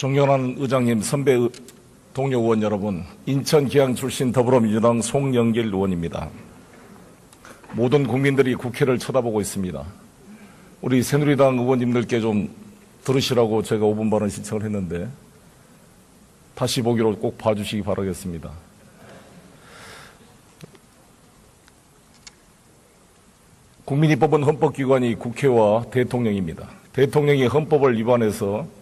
존경하는 의장님, 선배 의- 동료 의원 여러분, 인천 기양 출신 더불어민주당 송영길 의원입니다. 모든 국민들이 국회를 쳐다보고 있습니다. 우리 새누리당 의원님들께 좀 들으시라고 제가 5분 발언 신청을 했는데 다시 보기로 꼭 봐주시기 바라겠습니다. 국민이 뽑은 헌법기관이 국회와 대통령입니다. 대통령이 헌법을 위반해서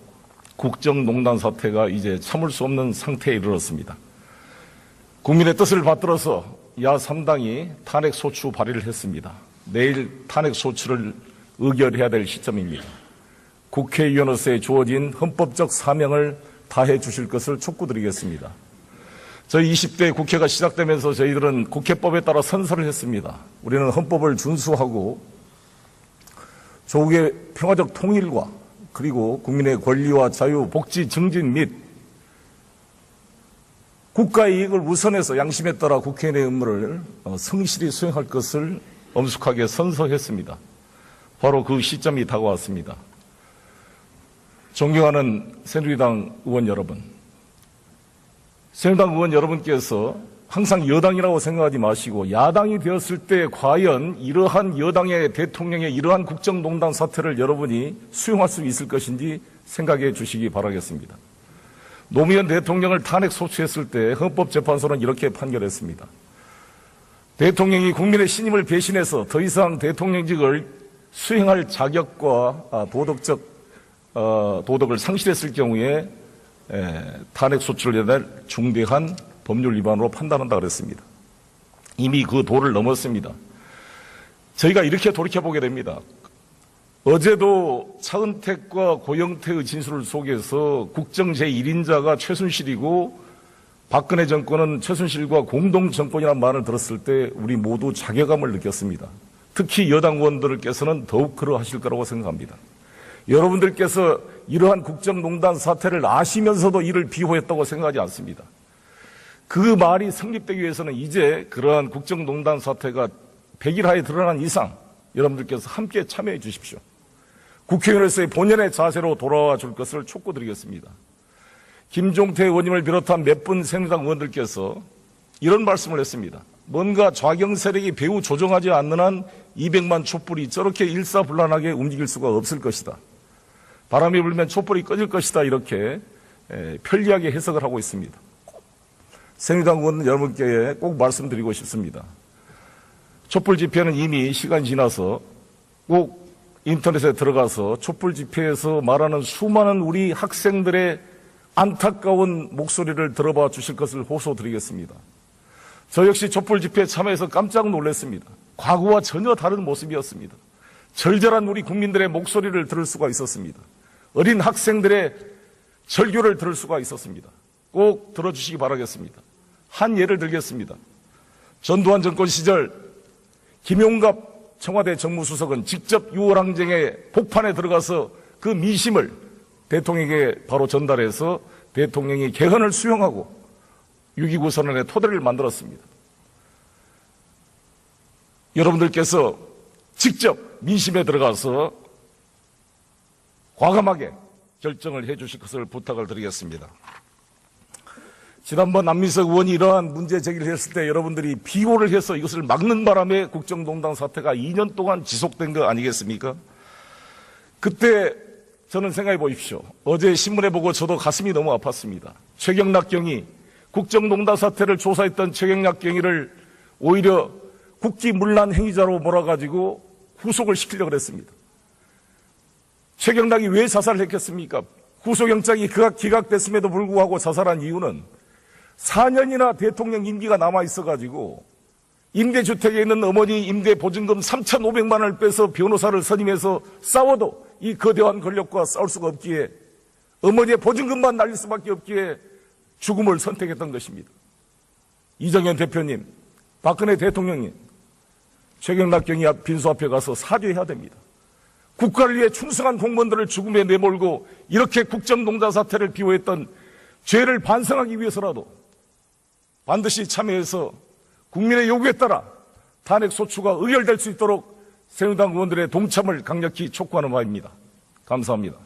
국정농단 사태가 이제 참을 수 없는 상태에 이르렀습니다. 국민의 뜻을 받들어서 야 3당이 탄핵 소추 발의를 했습니다. 내일 탄핵 소추를 의결해야 될 시점입니다. 국회의원으로서의 주어진 헌법적 사명을 다해 주실 것을 촉구드리겠습니다. 저희 20대 국회가 시작되면서 저희들은 국회법에 따라 선서를 했습니다. 우리는 헌법을 준수하고 조국의 평화적 통일과 그리고 국민의 권리와 자유, 복지 증진 및 국가의 이익을 우선해서 양심에 따라 국회의원의 업무를 어, 성실히 수행할 것을 엄숙하게 선서했습니다. 바로 그 시점이 다가왔습니다. 존경하는 새누리당 의원 여러분, 새누리당 의원 여러분께서 항상 여당이라고 생각하지 마시고 야당이 되었을 때 과연 이러한 여당의 대통령의 이러한 국정농단 사태를 여러분이 수용할 수 있을 것인지 생각해 주시기 바라겠습니다. 노무현 대통령을 탄핵 소추했을 때 헌법재판소는 이렇게 판결했습니다. 대통령이 국민의 신임을 배신해서 더 이상 대통령직을 수행할 자격과 아, 도덕적 어, 도덕을 상실했을 경우에 에, 탄핵 소추를 될 중대한 법률 위반으로 판단한다 그랬습니다. 이미 그 도를 넘었습니다. 저희가 이렇게 돌이켜보게 됩니다. 어제도 차은택과 고영태의 진술을 속에서 국정 제1인자가 최순실이고 박근혜 정권은 최순실과 공동 정권이라는 말을 들었을 때 우리 모두 자괴감을 느꼈습니다. 특히 여당 의원들께서는 더욱 그러하실 거라고 생각합니다. 여러분들께서 이러한 국정농단 사태를 아시면서도 이를 비호했다고 생각하지 않습니다. 그 말이 성립되기 위해서는 이제 그러한 국정농단 사태가 백일하에 드러난 이상 여러분들께서 함께 참여해 주십시오. 국회의원으로서의 본연의 자세로 돌아와 줄 것을 촉구드리겠습니다. 김종태 의원님을 비롯한 몇 분 새누리당 의원들께서 이런 말씀을 했습니다. 뭔가 좌경 세력이 배후 조정하지 않는 한 200만 촛불이 저렇게 일사불란하게 움직일 수가 없을 것이다. 바람이 불면 촛불이 꺼질 것이다. 이렇게 에, 편리하게 해석을 하고 있습니다. 의원 여러분께 꼭 말씀드리고 싶습니다. 촛불 집회는 이미 시간이 지나서 꼭 인터넷에 들어가서 촛불 집회에서 말하는 수많은 우리 학생들의 안타까운 목소리를 들어봐 주실 것을 호소드리겠습니다. 저 역시 촛불 집회에 참여해서 깜짝 놀랐습니다. 과거와 전혀 다른 모습이었습니다. 절절한 우리 국민들의 목소리를 들을 수가 있었습니다. 어린 학생들의 절규를 들을 수가 있었습니다. 꼭 들어주시기 바라겠습니다. 한 예를 들겠습니다. 전두환 정권 시절 김용갑 청와대 정무수석은 직접 유월항쟁의 복판에 들어가서 그 미심을 대통령에게 바로 전달해서 대통령이 개헌을 수용하고 6.29 선언의 토대를 만들었습니다. 여러분들께서 직접 민심에 들어가서 과감하게 결정을 해 주실 것을 부탁을 드리겠습니다. 지난번 안민석 의원이 이러한 문제 제기를 했을 때 여러분들이 비호를 해서 이것을 막는 바람에 국정농단 사태가 2년 동안 지속된 거 아니겠습니까? 그때 저는 생각해 보십시오. 어제 신문에 보고 저도 가슴이 너무 아팠습니다. 최경락 경위, 국정농단 사태를 조사했던 최경락 경위를 오히려 국기문란 행위자로 몰아가지고 후속을 시키려고 했습니다. 최경락이 왜 자살을 했겠습니까? 구속영장이 그가 기각됐음에도 불구하고 자살한 이유는 4년이나 대통령 임기가 남아 있어가지고 임대주택에 있는 어머니 임대 보증금 3,500만 원을 빼서 변호사를 선임해서 싸워도 이 거대한 권력과 싸울 수가 없기에 어머니의 보증금만 날릴 수밖에 없기에 죽음을 선택했던 것입니다. 이정현 대표님, 박근혜 대통령님, 최경락 경위 앞 빈소 앞에 가서 사죄해야 됩니다. 국가를 위해 충성한 공무원들을 죽음에 내몰고 이렇게 국정농단 사태를 비호했던 죄를 반성하기 위해서라도 반드시 참여해서 국민의 요구에 따라 탄핵 소추가 의결될 수 있도록 새누리당 의원들의 동참을 강력히 촉구하는 바입니다. 감사합니다.